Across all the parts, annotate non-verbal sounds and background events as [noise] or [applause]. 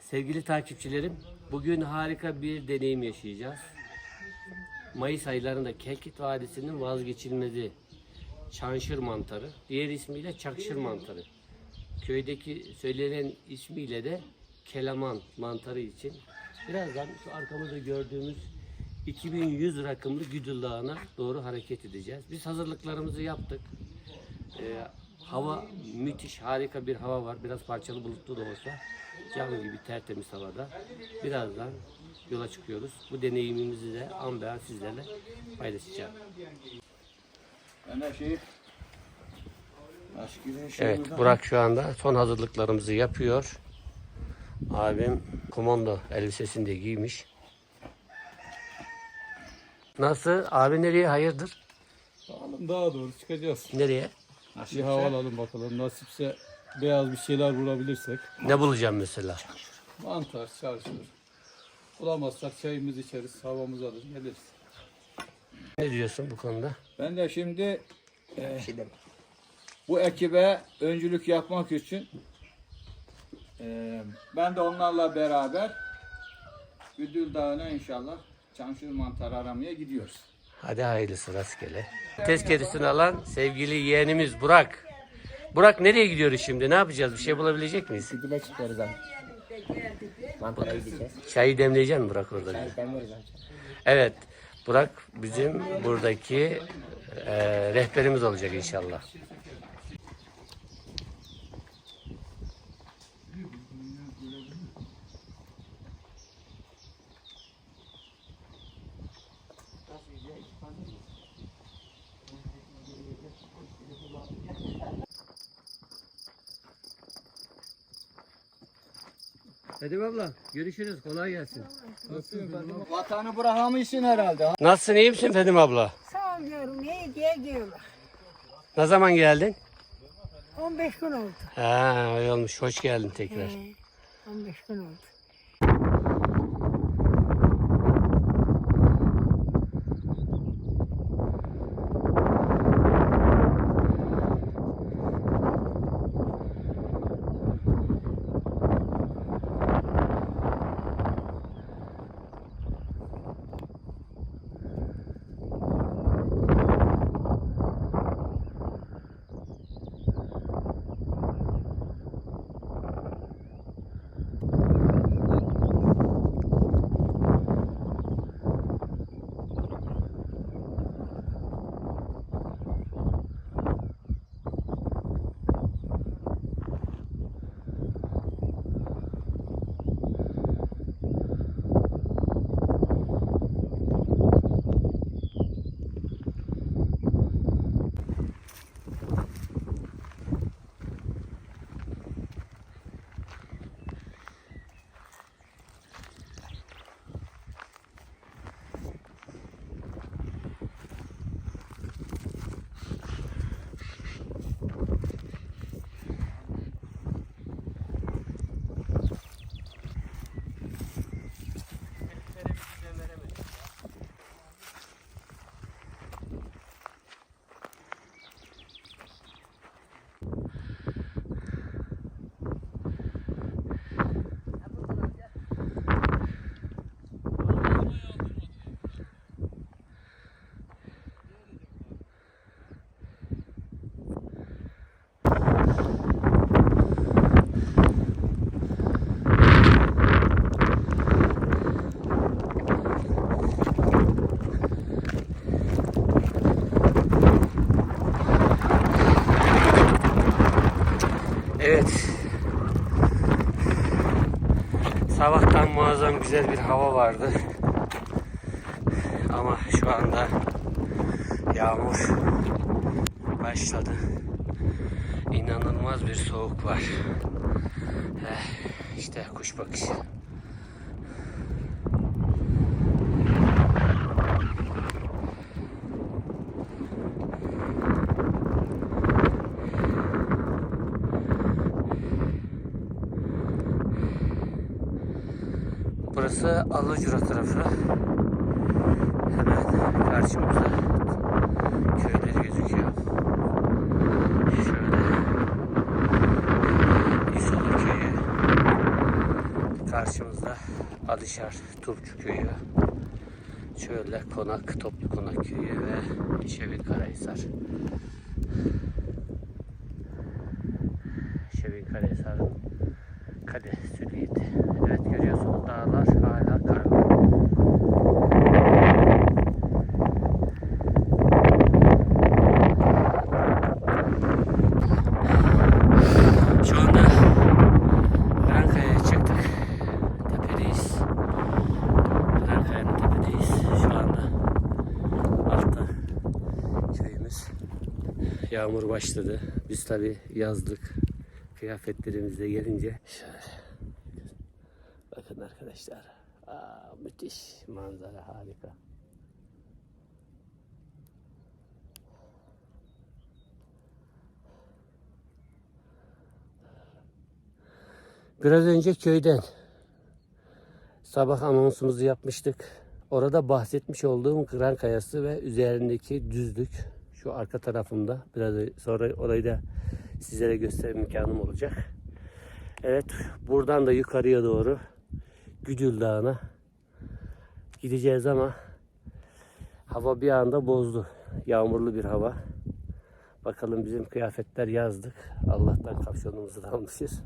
Sevgili takipçilerim, bugün harika bir deneyim yaşayacağız. Mayıs aylarında Kelkit Vadisi'nin vazgeçilmezi çanşır mantarı, diğer ismiyle çakşır mantarı. Köydeki söylenen ismiyle de kelaman mantarı için birazdan şu arkamızda gördüğümüz 2100 rakımlı Güdül doğru hareket edeceğiz. Biz hazırlıklarımızı yaptık. Ee, hava müthiş, harika bir hava var. Biraz parçalı bulutlu da olsa cam gibi tertemiz havada. Birazdan yola çıkıyoruz. Bu deneyimimizi de an be an sizlerle paylaşacağım. Evet, Burak şu anda son hazırlıklarımızı yapıyor. Abim komando elbisesini de giymiş. Nasıl? Abi nereye? Hayırdır? Bakalım daha doğru çıkacağız. Nereye? Bir hava alalım bakalım. Nasipse beyaz bir şeyler bulabilirsek. Ne bulacağım mesela? Mantar, çarşır. Bulamazsak çayımızı içeriz, havamızı alır, geliriz. Ne diyorsun bu konuda? Ben de şimdi e, bu ekibe öncülük yapmak için e, ben de onlarla beraber Güdül Dağı'na inşallah çamşır mantarı aramaya gidiyoruz. Hadi hayırlısı rastgele. Tezkeresini alan sevgili yeğenimiz Burak. Burak nereye gidiyoruz şimdi? Ne yapacağız? Bir şey bulabilecek miyiz? Dile çıkıyoruz abi. Mantara gideceğiz. Çayı demleyecek mi Burak orada? Demleriz abi. Evet. Burak bizim buradaki e, rehberimiz olacak inşallah. Hadi abla görüşürüz kolay gelsin. Vatanı bırakamışsın herhalde. Nasılsın iyi misin Fedim abla? Sağ ol diyorum. İyi diye diyorlar. Ne zaman geldin? 15 gün oldu. Ha öyle olmuş. Hoş geldin tekrar. Ee, 15 gün oldu. Muazzam güzel bir hava vardı. Ama şu anda yağmur başladı. İnanılmaz bir soğuk var. Eh, işte kuş bakışı. Burası Alıcura tarafı. Hemen karşımızda köyleri gözüküyor. Şöyle İsolur köyü. Karşımızda Alişar Turpçu Köyü. Şöyle konak, toplu konak köyü ve Şevin Karahisar. Şevin Karahisar'ın kale süliyeti. Evet görüyorsunuz dağlar hala karlı. Şu anda Karankaya'ya çıktık. Tepedeyiz. Karankaya'nın tepedeyiz şu anda. Altta köyümüz. Yağmur başladı. Biz tabi yazlık kıyafetlerimizle gelince arkadaşlar. Aa, müthiş manzara harika. Biraz önce köyden sabah anonsumuzu yapmıştık. Orada bahsetmiş olduğum Kıran Kayası ve üzerindeki düzlük şu arka tarafımda. Biraz sonra orayı da sizlere gösterme imkanım olacak. Evet buradan da yukarıya doğru Güdül Dağı'na gideceğiz ama hava bir anda bozdu. Yağmurlu bir hava. Bakalım bizim kıyafetler yazdık. Allah'tan kapşonumuzu da almışız.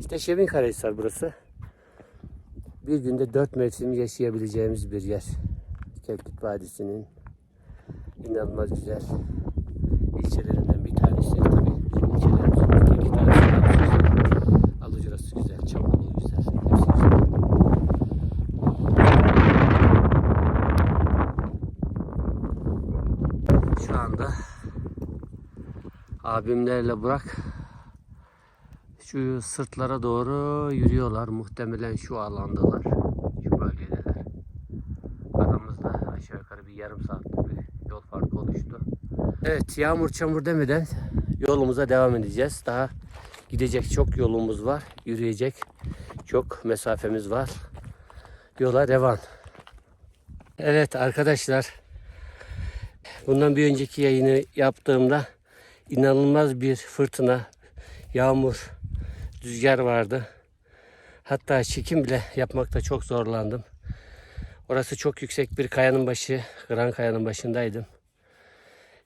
İşte Şevin Karahisar burası. Bir günde dört mevsim yaşayabileceğimiz bir yer. Kelkit Vadisi'nin inanılmaz güzel ilçelerinden bir tanesi. Tabii bizim ilçelerimiz Kelkit Vadisi güzel. Alıcırası güzel, Çamlığı güzel. Hepsi güzel. Şu anda abimlerle Burak şu sırtlara doğru yürüyorlar. Muhtemelen şu alandalar. Şu bölgedeler. Aramızda aşağı yukarı bir yarım saatlik bir yol farkı oluştu. Evet yağmur çamur demeden yolumuza devam edeceğiz. Daha gidecek çok yolumuz var. Yürüyecek çok mesafemiz var. Yola devam. Evet arkadaşlar. Bundan bir önceki yayını yaptığımda inanılmaz bir fırtına, yağmur, rüzgar vardı. Hatta çekim bile yapmakta çok zorlandım. Orası çok yüksek bir kayanın başı, Gran Kaya'nın başındaydım.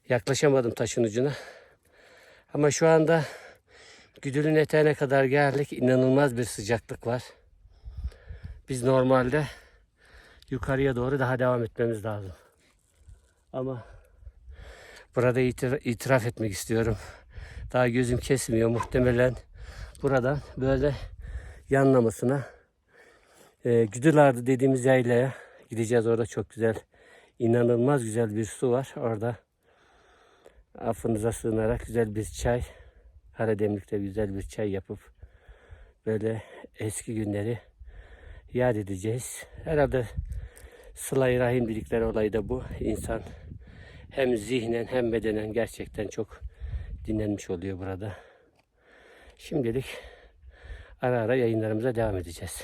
Yaklaşamadım taşın ucuna. Ama şu anda Güdül'ün eteğine kadar geldik. İnanılmaz bir sıcaklık var. Biz normalde yukarıya doğru daha devam etmemiz lazım. Ama burada itir- itiraf etmek istiyorum. Daha gözüm kesmiyor. Muhtemelen buradan böyle yanlamasına e, Güdülardı dediğimiz yaylaya gideceğiz. Orada çok güzel, inanılmaz güzel bir su var. Orada affınıza sığınarak güzel bir çay, Karademlik'te güzel bir çay yapıp böyle eski günleri yad edeceğiz. Herhalde Sıla-i Rahim dedikleri olay da bu. İnsan hem zihnen hem bedenen gerçekten çok dinlenmiş oluyor burada. Şimdilik ara ara yayınlarımıza devam edeceğiz.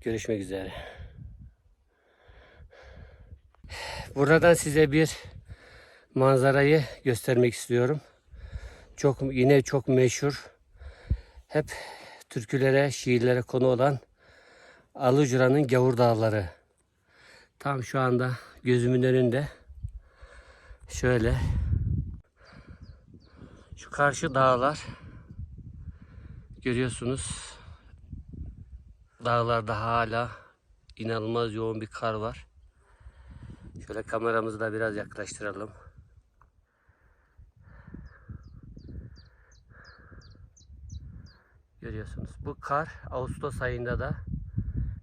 Görüşmek üzere. Buradan size bir manzarayı göstermek istiyorum. Çok yine çok meşhur. Hep türkülere, şiirlere konu olan Alıcura'nın Gavur Dağları. Tam şu anda gözümün önünde. Şöyle. Şu karşı dağlar. Görüyorsunuz. Dağlarda hala inanılmaz yoğun bir kar var. Şöyle kameramızı da biraz yaklaştıralım. Görüyorsunuz. Bu kar Ağustos ayında da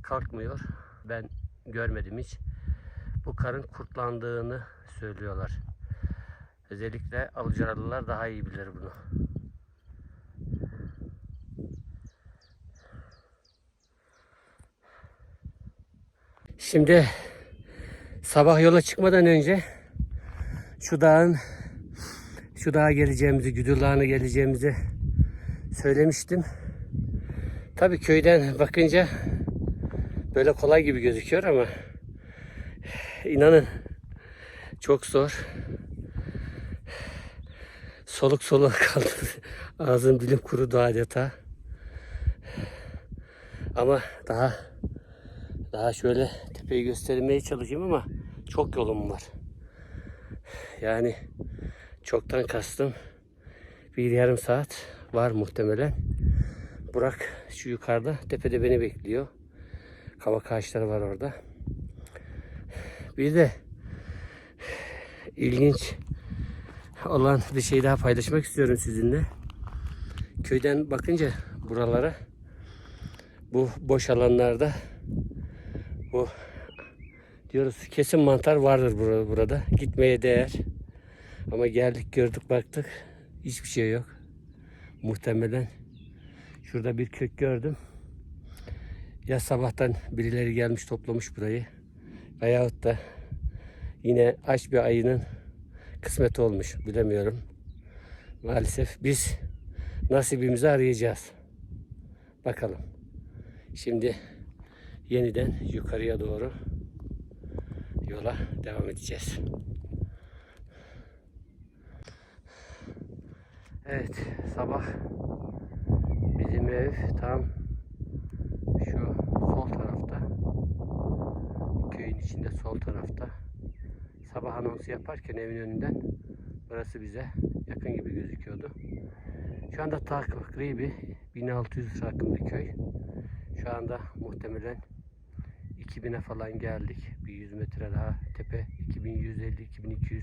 kalkmıyor. Ben görmedim hiç. Bu karın kurtlandığını söylüyorlar. Özellikle Alıcaralılar daha iyi bilir bunu. Şimdi sabah yola çıkmadan önce şu dağın şu dağa geleceğimizi, Dağı'na geleceğimizi söylemiştim. Tabii köyden bakınca böyle kolay gibi gözüküyor ama inanın çok zor. Soluk soluk kaldı. [laughs] Ağzım dilim kurudu adeta. Ama daha daha şöyle tepeyi göstermeye çalışayım ama çok yolum var. Yani çoktan kastım bir yarım saat var muhtemelen. Burak şu yukarıda tepede beni bekliyor. Kavak ağaçları var orada. Bir de ilginç olan bir şey daha paylaşmak istiyorum sizinle. Köyden bakınca buralara bu boş alanlarda bu diyoruz kesin mantar vardır burada. Gitmeye değer. Ama geldik gördük baktık hiçbir şey yok. Muhtemelen şurada bir kök gördüm. Ya sabahtan birileri gelmiş toplamış burayı. Veyahut da yine aç bir ayının kısmet olmuş bilemiyorum. Maalesef biz nasibimizi arayacağız. Bakalım. Şimdi yeniden yukarıya doğru yola devam edeceğiz. Evet, sabah bizim ev tam şu sol tarafta. Köyün içinde sol tarafta. Sabah anonsu yaparken evin önünden burası bize yakın gibi gözüküyordu. Şu anda takribi 1600 rakımlı köy. Şu anda muhtemelen 2000'e falan geldik. Bir 100 metre daha tepe 2150-2200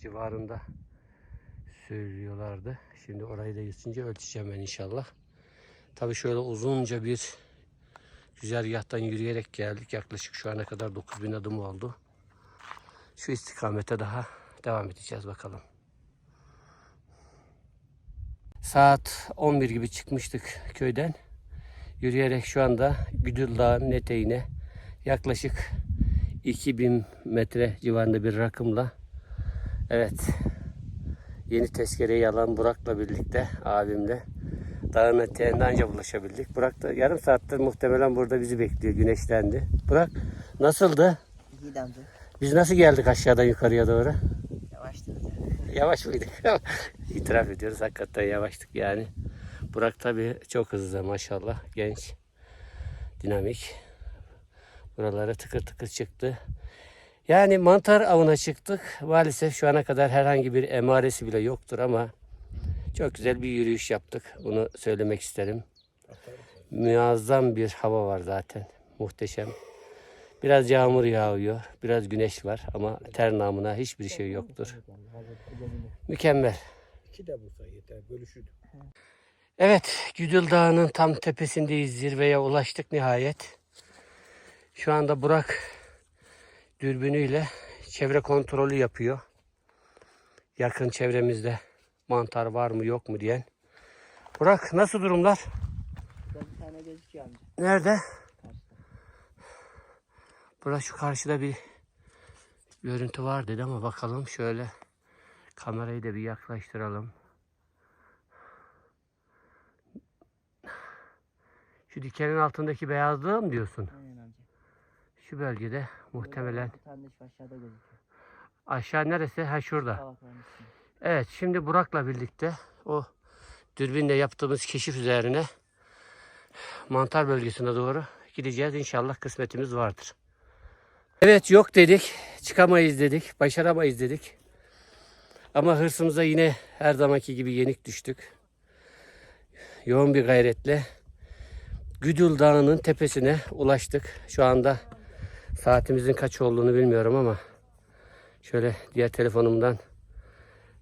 civarında söylüyorlardı. Şimdi orayı da geçince ölçeceğim ben inşallah. Tabii şöyle uzunca bir güzergahtan yürüyerek geldik. Yaklaşık şu ana kadar 9000 adım oldu. Şu istikamete daha devam edeceğiz bakalım. Saat 11 gibi çıkmıştık köyden. Yürüyerek şu anda Güdül Dağı'nın eteğine yaklaşık 2000 metre civarında bir rakımla evet yeni tezkereyi alan Burak'la birlikte abimle dağın eteğinde anca ulaşabildik. Burak da yarım saattir muhtemelen burada bizi bekliyor. Güneşlendi. Burak nasıldı? İyi amca. Biz nasıl geldik aşağıdan yukarıya doğru? Yavaştı. Yavaş mıydık? [laughs] İtiraf ediyoruz hakikaten yavaştık yani. Burak tabii çok hızlı maşallah genç, dinamik. Buralara tıkır tıkır çıktı. Yani mantar avına çıktık. Maalesef şu ana kadar herhangi bir emaresi bile yoktur ama çok güzel bir yürüyüş yaptık. Bunu söylemek isterim. Muazzam bir hava var zaten. Muhteşem. Biraz yağmur yağıyor, biraz güneş var ama ter namına hiçbir şey yoktur. Mükemmel. İki de bulsa yeter. Bölüşürdük. Evet, Güdül Dağı'nın tam tepesindeyiz. Zirveye ulaştık nihayet. Şu anda Burak dürbünüyle çevre kontrolü yapıyor. Yakın çevremizde mantar var mı yok mu diyen. Burak nasıl durumlar? Bir tane amca. Nerede? Burada şu karşıda bir görüntü var dedi ama bakalım şöyle kamerayı da bir yaklaştıralım. Şu dikenin altındaki beyazlığı mı diyorsun? Aynen. Şu bölgede muhtemelen. Aşağıda. Aşağı neresi? Ha şurada. Evet şimdi Burak'la birlikte o dürbünle yaptığımız keşif üzerine mantar bölgesine doğru gideceğiz. İnşallah kısmetimiz vardır. Evet yok dedik. Çıkamayız dedik. Başaramayız dedik. Ama hırsımıza yine her zamanki gibi yenik düştük. Yoğun bir gayretle Güdül Dağı'nın tepesine ulaştık. Şu anda saatimizin kaç olduğunu bilmiyorum ama şöyle diğer telefonumdan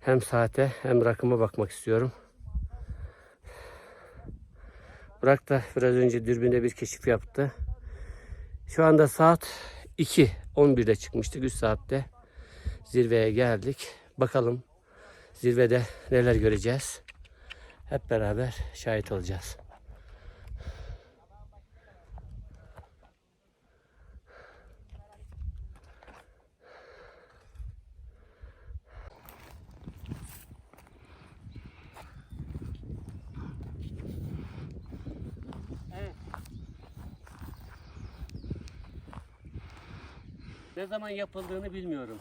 hem saate hem rakıma bakmak istiyorum. Burak da biraz önce dürbünde bir keşif yaptı. Şu anda saat 2. 11'de çıkmıştık. 3 saatte zirveye geldik. Bakalım zirvede neler göreceğiz. Hep beraber şahit olacağız. Ne zaman yapıldığını bilmiyorum.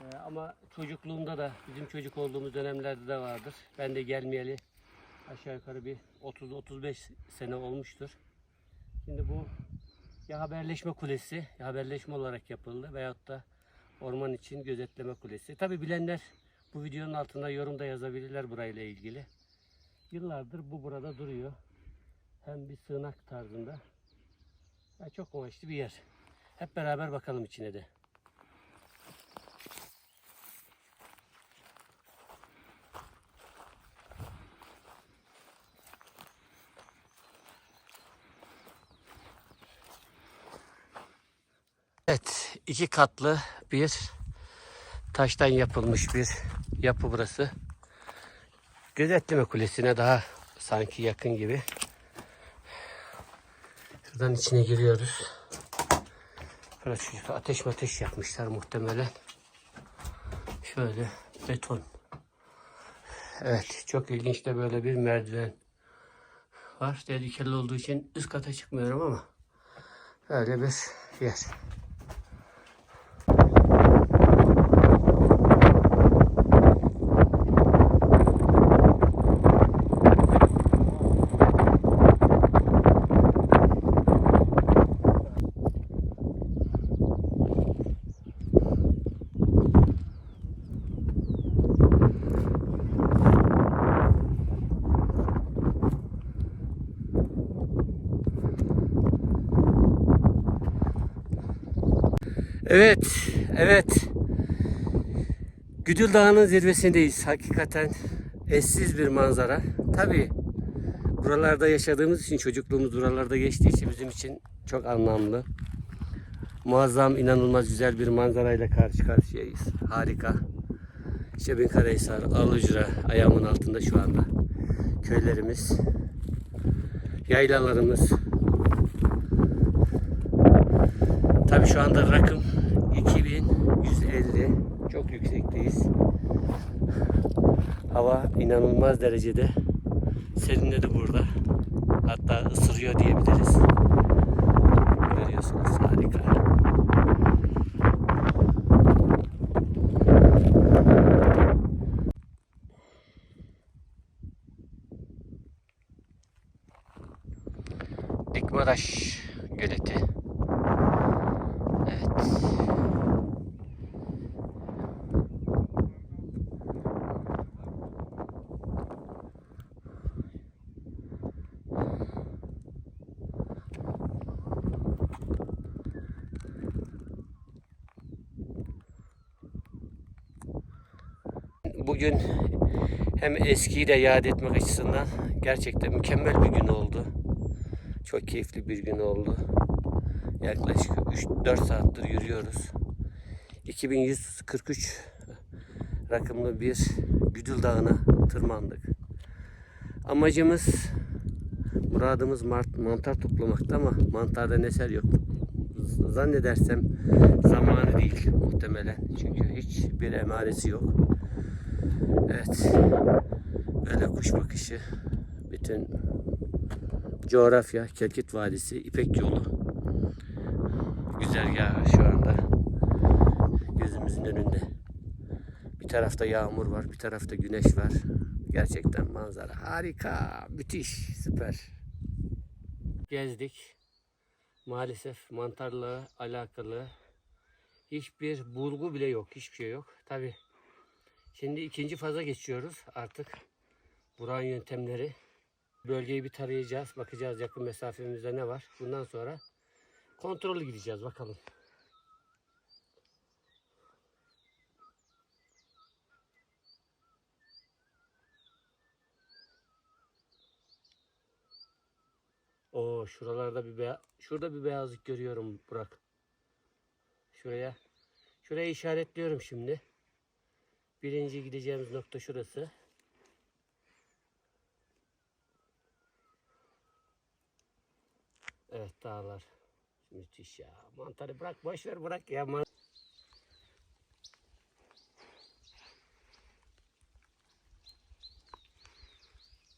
Ee, ama çocukluğumda da bizim çocuk olduğumuz dönemlerde de vardır. Ben de gelmeyeli Aşağı yukarı bir 30-35 sene olmuştur. Şimdi bu ya haberleşme kulesi, ya haberleşme olarak yapıldı veyahut da orman için gözetleme kulesi. Tabi bilenler bu videonun altında yorumda yazabilirler burayla ilgili. Yıllardır bu burada duruyor. Hem bir sığınak tarzında. Ya çok amaçlı bir yer. Hep beraber bakalım içine de. Evet, iki katlı bir taştan yapılmış bir yapı burası. Gözetleme kulesine daha sanki yakın gibi. Şuradan içine giriyoruz. Burası şu ateş ateş yapmışlar muhtemelen. Şöyle beton. Evet çok ilginç de böyle bir merdiven var. Tehlikeli olduğu için üst kata çıkmıyorum ama öyle bir yer. Evet, evet. Güdül Dağı'nın zirvesindeyiz. Hakikaten eşsiz bir manzara. Tabii buralarda yaşadığımız için, çocukluğumuz buralarda geçtiği için bizim için çok anlamlı. Muazzam, inanılmaz güzel bir manzarayla karşı karşıyayız. Harika. Şebinkarahisar, Alucra ayağımın altında şu anda. Köylerimiz, yaylalarımız, Tabii şu anda rakım 2150. Çok yüksekteyiz. Hava inanılmaz derecede serinledi burada. Hatta ısırıyor diyebiliriz. Görüyorsunuz harika. Dikmadaş Göleti. Evet. Bugün hem eskiyi de yad etmek açısından gerçekten mükemmel bir gün oldu. Çok keyifli bir gün oldu. Yaklaşık 3-4 saattir yürüyoruz. 2143 rakımlı bir Güdül Dağı'na tırmandık. Amacımız, muradımız mantar toplamakta ama mantardan eser yok. Zannedersem zamanı değil muhtemelen. Çünkü hiçbir emaresi yok. Evet. Böyle kuş bakışı. Bütün coğrafya, Kelkit Vadisi, İpek Yolu güzergahı şu anda gözümüzün önünde. Bir tarafta yağmur var, bir tarafta güneş var. Gerçekten manzara harika, müthiş, süper. Gezdik. Maalesef mantarla alakalı hiçbir bulgu bile yok, hiçbir şey yok. Tabi şimdi ikinci faza geçiyoruz artık. Buran yöntemleri. Bölgeyi bir tarayacağız, bakacağız yakın mesafemizde ne var. Bundan sonra kontrollü gideceğiz bakalım. O şuralarda bir beya şurada bir beyazlık görüyorum Burak. Şuraya şuraya işaretliyorum şimdi. Birinci gideceğimiz nokta şurası. Evet dağlar. Müthiş ya. Mantarı bırak boş ver bırak ya.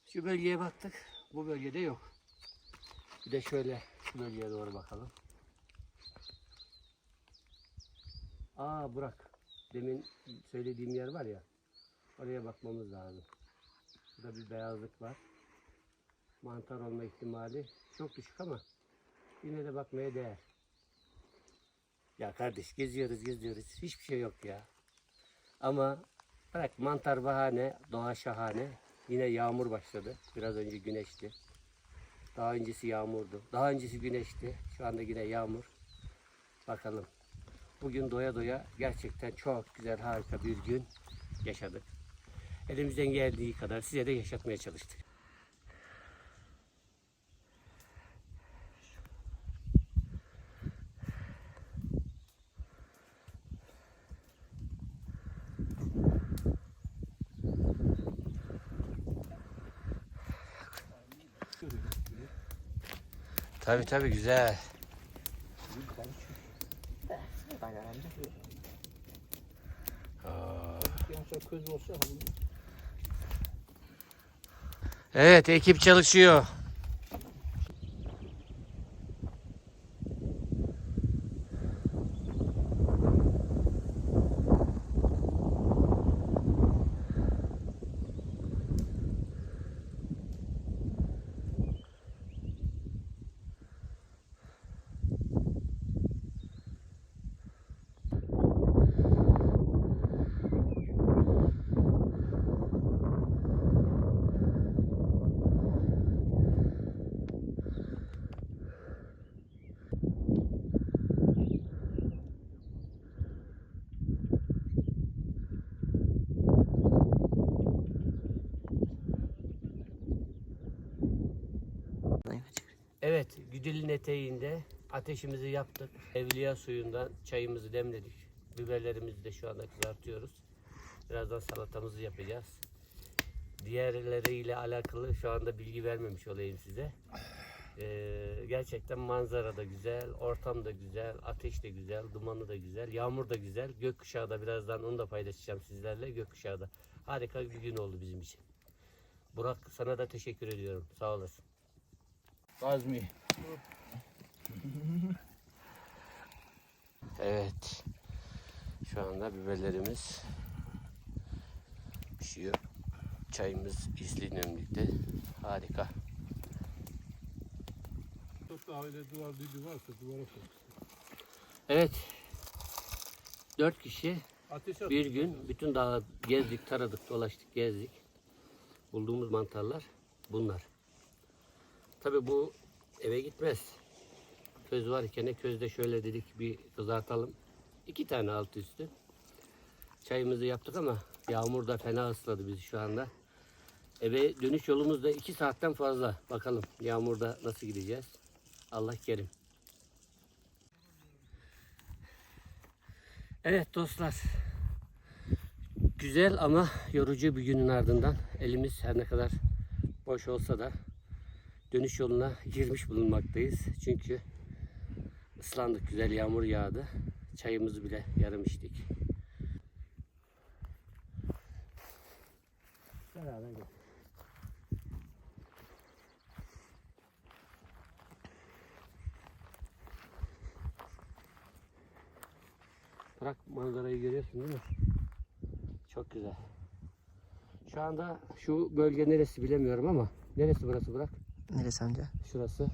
Şu bölgeye baktık. Bu bölgede yok. Bir de şöyle şu bölgeye doğru bakalım. Aa Burak. Demin söylediğim yer var ya. Oraya bakmamız lazım. Burada bir beyazlık var. mantar olma ihtimali çok düşük ama yine de bakmaya değer. Ya kardeş geziyoruz geziyoruz hiçbir şey yok ya. Ama bırak mantar bahane, doğa şahane. Yine yağmur başladı. Biraz önce güneşti. Daha öncesi yağmurdu. Daha öncesi güneşti. Şu anda yine yağmur. Bakalım. Bugün doya doya gerçekten çok güzel harika bir gün yaşadık. Elimizden geldiği kadar size de yaşatmaya çalıştık. Tabi tabi güzel. Evet ekip çalışıyor. Evet, Güdül'ün eteğinde ateşimizi yaktık. Evliya suyundan çayımızı demledik. Biberlerimizi de şu anda kızartıyoruz. Birazdan salatamızı yapacağız. Diğerleriyle alakalı şu anda bilgi vermemiş olayım size. Ee, gerçekten manzara da güzel, ortam da güzel, ateş de güzel, dumanı da güzel, yağmur da güzel. Gökkuşağı da birazdan onu da paylaşacağım sizlerle. Gökkuşağı da harika bir gün oldu bizim için. Burak sana da teşekkür ediyorum. Sağ olasın. Azmi. Evet. Şu anda biberlerimiz pişiyor. Çayımız izliyle birlikte. Harika. Çok da aile duvar dili varsa duvara koy. Evet. Dört kişi bir gün bütün dağı gezdik, taradık, dolaştık, gezdik. Bulduğumuz mantarlar bunlar. Tabi bu eve gitmez. Köz var iken közde şöyle dedik bir kızartalım. İki tane alt üstü. Çayımızı yaptık ama yağmur da fena ısladı bizi şu anda. Eve dönüş yolumuz da iki saatten fazla. Bakalım yağmurda nasıl gideceğiz. Allah kerim. Evet dostlar. Güzel ama yorucu bir günün ardından elimiz her ne kadar boş olsa da dönüş yoluna girmiş bulunmaktayız. Çünkü ıslandık, güzel yağmur yağdı. Çayımızı bile yarım içtik. Beraber gel. Bırak manzarayı görüyorsun değil mi? Çok güzel. Şu anda şu bölge neresi bilemiyorum ama neresi burası bırak? Neresi amca? Şurası.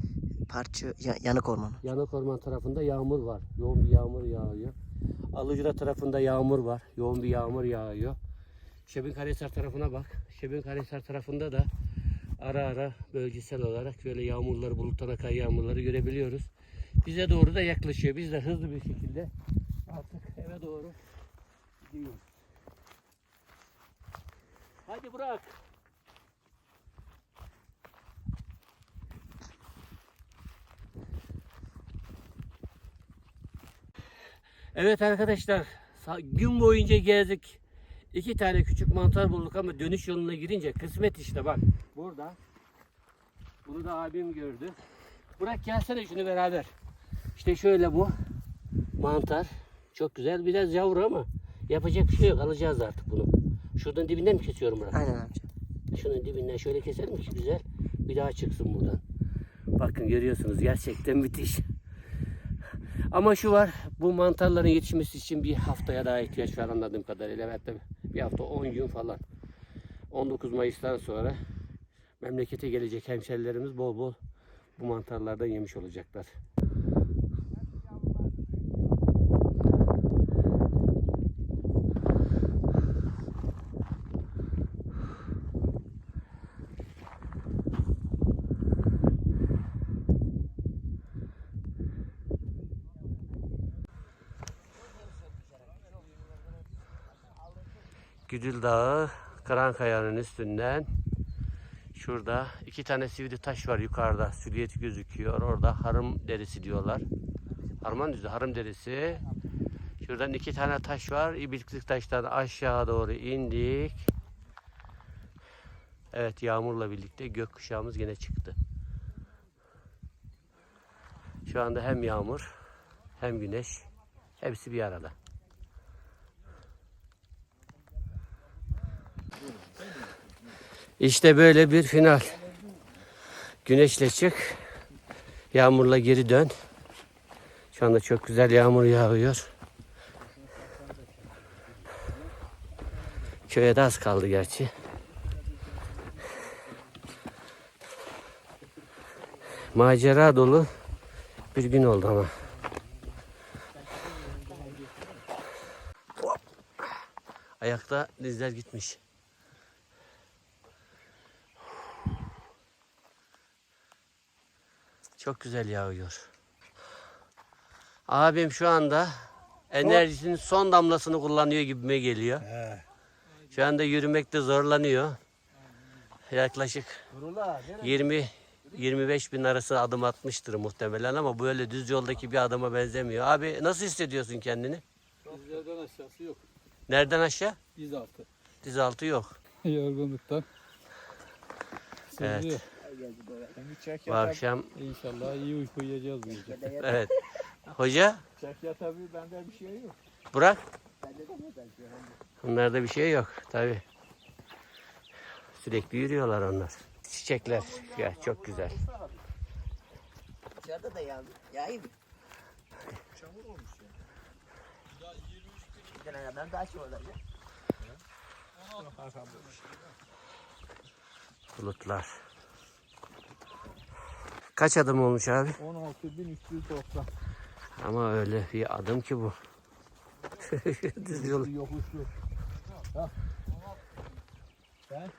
Parçı ya- yanık ormanı. Yanık orman tarafında yağmur var. Yoğun bir yağmur yağıyor. Alıcıda tarafında yağmur var. Yoğun bir yağmur yağıyor. Şebin Karahisar tarafına bak. Şebin Karahisar tarafında da ara ara bölgesel olarak böyle yağmurları, buluttan akan yağmurları görebiliyoruz. Bize doğru da yaklaşıyor. Biz de hızlı bir şekilde artık eve doğru gidiyoruz. Hadi bırak. Evet arkadaşlar gün boyunca gezdik. İki tane küçük mantar bulduk ama dönüş yoluna girince kısmet işte bak. Burada. Bunu da abim gördü. Bırak gelsene şunu beraber. İşte şöyle bu mantar. Çok güzel. Biraz yavru ama yapacak bir şey yok. Alacağız artık bunu. Şuradan dibinden mi kesiyorum Burak? Aynen amca. Şunun dibinden şöyle keselim ki güzel. Bir daha çıksın buradan. Bakın görüyorsunuz gerçekten müthiş. Ama şu var, bu mantarların yetişmesi için bir haftaya daha ihtiyaç var anladığım kadarıyla. Hatta bir hafta 10 gün falan. 19 Mayıs'tan sonra memlekete gelecek hemşerilerimiz bol bol bu mantarlardan yemiş olacaklar. Güdül Dağı, Karankaya'nın üstünden şurada iki tane sivri taş var yukarıda. Silüeti gözüküyor. Orada harım derisi diyorlar. Harman düzü harım derisi. Şuradan iki tane taş var. İbiklik taştan aşağı doğru indik. Evet yağmurla birlikte gökkuşağımız yine çıktı. Şu anda hem yağmur hem güneş hepsi bir arada. İşte böyle bir final. Güneşle çık, yağmurla geri dön. Şu anda çok güzel yağmur yağıyor. Köye de az kaldı gerçi. Macera dolu bir gün oldu ama. Ayakta dizler gitmiş. Çok güzel yağıyor. Abim şu anda enerjisinin son damlasını kullanıyor gibime geliyor. Şu anda yürümekte zorlanıyor. Yaklaşık 20 25 bin arası adım atmıştır muhtemelen ama böyle düz yoldaki bir adıma benzemiyor. Abi nasıl hissediyorsun kendini? Dizlerden aşağısı yok. Nereden aşağı? Diz altı. Diz altı yok. [laughs] Yorgunluktan. Evet. Bu akşam İnşallah iyi uyku uyuyacağız bu gece. evet. Hoca Çekya tabii bende bir şey yok. Burak. Bunlarda bir şey yok tabi. Sürekli yürüyorlar onlar. Çiçekler ya çok güzel. Dışarıda da yağdı. Yağayım mı? Bir tane taş var orada. Bulutlar. Kaç adım olmuş abi? 16.390 Ama öyle bir adım ki bu. [laughs] Düz yol. yokuşlu. Ha. Ben